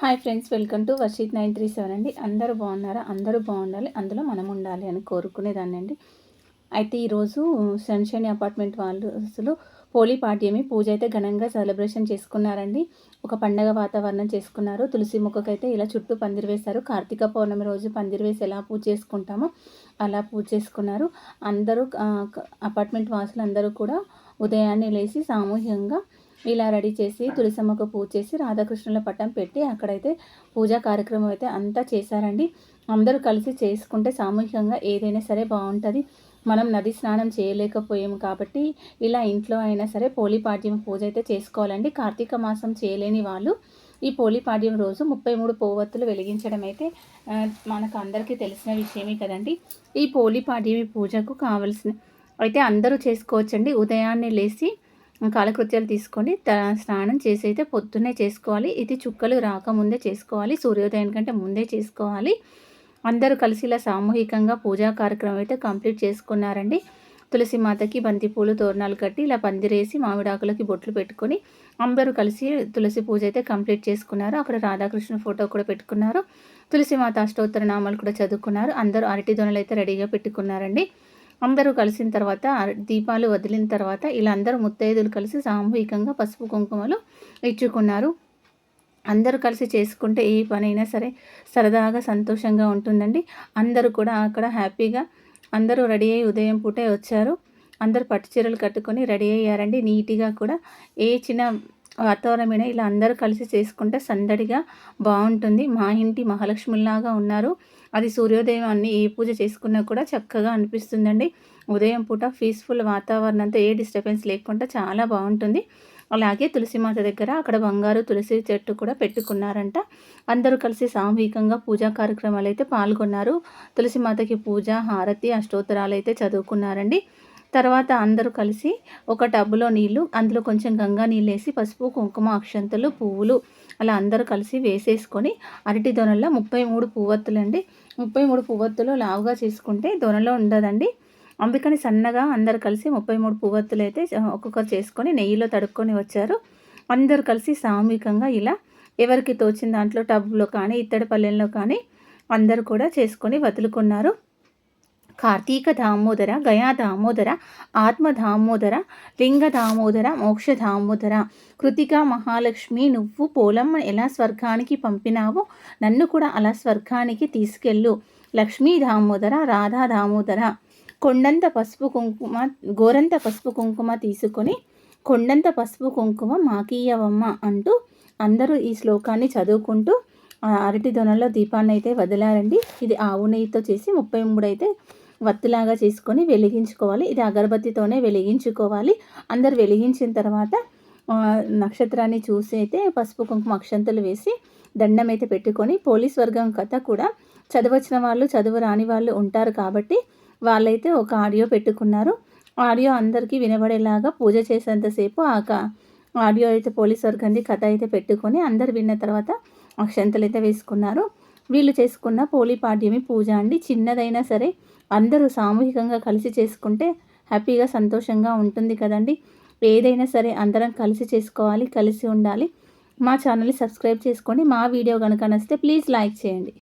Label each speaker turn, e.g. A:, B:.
A: Hi friends welcome to Varshith nine three seven అండి. అందరూ బాగున్నారా? అందరూ బాగుండాలి అందులో మనం ఉండాలి అని కోరుకునేదాన్ని అండి. అయితే ఈరోజు సన్షైన్ అపార్ట్మెంట్ వాళ్ళు అసలు పోలీ పాడ్యమి పూజ అయితే ఘనంగా సెలబ్రేషన్ చేసుకున్నారండి. ఒక పండగ వాతావరణం చేసుకున్నారు. తులసి మొక్కకైతే ఇలా చుట్టూ పందిరి వేశారు. కార్తీక పౌర్ణమి రోజు పందిరి వేసి ఎలా పూజ చేసుకుంటామో అలా పూజ చేసుకున్నారు. అందరూ అపార్ట్మెంట్ వాసులు అందరూ కూడా ఉదయాన్నే లేచి సామూహికంగా ఇలా రెడీ చేసి తులసమ్మకు పూజ చేసి రాధాకృష్ణుల పట్టం పెట్టి అక్కడైతే పూజా కార్యక్రమం అయితే అంతా చేశారండి. అందరూ కలిసి చేసుకుంటే సామూహికంగా ఏదైనా సరే బాగుంటుంది. మనం నది స్నానం చేయలేకపోయాము కాబట్టి ఇలా ఇంట్లో అయినా సరే పోలిపాడ్యం పూజ అయితే చేసుకోవాలండి. కార్తీక మాసం చేయలేని వాళ్ళు ఈ పోలిపాడ్యం రోజు ముప్పై మూడు పోవత్తులు వెలిగించడం అయితే మనకు అందరికీ తెలిసిన విషయమే కదండి. ఈ పోలిపాడ్యమి పూజకు కావలసిన అయితే అందరూ చేసుకోవచ్చండి. ఉదయాన్నే లేచి కాలకృత్యాలు తీసుకొని స్నానం చేసి అయితే పొద్దున్నే చేసుకోవాలి. ఇది చుక్కలు రాకముందే చేసుకోవాలి. సూర్యోదయం కంటే ముందే చేసుకోవాలి. అందరూ కలిసి ఇలా సామూహికంగా పూజా కార్యక్రమం అయితే కంప్లీట్ చేసుకున్నారండి. తులసి మాతకి బంతిపూలు తోరణాలు కట్టి ఇలా పందిరేసి మామిడాకులకి బొట్లు పెట్టుకొని అందరూ కలిసి తులసి పూజ అయితే కంప్లీట్ చేసుకున్నారు. అక్కడ రాధాకృష్ణ ఫోటో కూడా పెట్టుకున్నారు. తులసి మాత అష్టోత్తర నామాలు కూడా చదువుకున్నారు. అందరూ అరటి దొనలు అయితే రెడీగా పెట్టుకున్నారండి. అందరూ కలిసిన తర్వాత దీపాలు వదిలిన తర్వాత ఇలా అందరూ ముత్తైదులు కలిసి సామూహికంగా పసుపు కుంకుమలు ఇచ్చుకున్నారు. అందరూ కలిసి చేసుకుంటే ఏ పనైనా సరే సరదాగా సంతోషంగా ఉంటుందండి. అందరూ కూడా అక్కడ హ్యాపీగా అందరూ రెడీ అయ్యి ఉదయం పూటే వచ్చారు. అందరూ పట్టు చీరలు కట్టుకొని రెడీ అయ్యారండి. నీట్గా కూడా ఏ చిన్న వాతావరణమైన? ఇలా అందరూ కలిసి చేసుకుంటే సందడిగా బాగుంటుంది. మా ఇంటి మహాలక్ష్మిలాగా ఉన్నారు. అది సూర్యోదయం అన్ని ఏ పూజ చేసుకున్నా కూడా చక్కగా అనిపిస్తుందండి. ఉదయం పూట పీస్ఫుల్ వాతావరణంతో ఏ డిస్టర్బెన్స్ లేకుండా చాలా బాగుంటుంది. అలాగే తులసిమాత దగ్గర అక్కడ బంగారు తులసి చెట్టు కూడా పెట్టుకున్నారంట. అందరూ కలిసి సామూహికంగా పూజా కార్యక్రమాలు అయితే పాల్గొన్నారు. తులసిమాతకి పూజ హారతి అష్టోత్తరాలు అయితే చదువుకున్నారండి. తర్వాత అందరూ కలిసి ఒక టబ్బులో నీళ్ళు అందులో కొంచెం గంగా నీళ్ళు వేసి పసుపు కుంకుమ అక్షంతలు పువ్వులు అలా అందరూ కలిసి వేసేసుకొని అరటి దొనల్లో ముప్పై మూడు పువ్వత్తులు అండి ముప్పై మూడు పువ్వత్తులు లావుగా చేసుకుంటే దొనలో ఉండదండి. అందుకని సన్నగా అందరు కలిసి ముప్పై మూడు పువ్వత్తులు అయితే ఒక్కొక్కరు చేసుకొని నెయ్యిలో తడుక్కొని వచ్చారు. అందరు కలిసి సామూహికంగా ఇలా ఎవరికి తోచిన దాంట్లో టబ్లో కానీ ఇత్తడి పల్లెల్లో కానీ అందరు కూడా చేసుకొని వదులుకున్నారు. కార్తీక దామోదర గయా దామోదర ఆత్మ దామోదర లింగ దామోదర మోక్ష దామోదర. కృతిక మహాలక్ష్మి నువ్వు పోలమ్మ ఎలా స్వర్గానికి పంపినావో నన్ను కూడా అలా స్వర్గానికి తీసుకెళ్ళు. లక్ష్మీ దామోదర రాధా దామోదర. కొండంత పసుపు కుంకుమ గోరంత పసుపు కుంకుమ తీసుకొని కొండంత పసుపు కుంకుమ మాకీయవమ్మ అంటూ అందరూ ఈ శ్లోకాన్ని చదువుకుంటూ అరటి దొనలో దీపాన్ని అయితే వదిలారండి. ఇది ఆవు నెయ్యితో చేసి ముప్పై మూడు అయితే వత్తులాగా చేసుకొని వెలిగించుకోవాలి. ఇది అగరబత్తితోనే వెలిగించుకోవాలి. అందరు వెలిగించిన తర్వాత నక్షత్రాన్ని చూసి అయితే పసుపు కుంకుమ అక్షంతలు వేసి దండం అయితే పెట్టుకొని పోలీస్ వర్గం కథ కూడా చదవచ్చిన వాళ్ళు చదువు రాని వాళ్ళు ఉంటారు కాబట్టి వాళ్ళైతే ఒక ఆడియో పెట్టుకున్నారు. ఆడియో అందరికీ వినబడేలాగా పూజ చేసేంతసేపు ఆ ఆడియో అయితే పోలీస్ వర్గంది కథ అయితే పెట్టుకొని అందరు విన్న తర్వాత అక్షంతలు అయితే వేసుకున్నారు. వీళ్ళు చేసుకున్న పోలిపాడ్యమి పూజ అండి. చిన్నదైనా సరే అందరూ సామూహికంగా కలిసి చేసుకుంటే హ్యాపీగా సంతోషంగా ఉంటుంది కదండి. ఏదైనా సరే అందరం కలిసి చేసుకోవాలి కలిసి ఉండాలి. మా ఛానల్ని సబ్స్క్రైబ్ చేసుకోండి. మా వీడియో కనుక నచ్చితే ప్లీజ్ లైక్ చేయండి.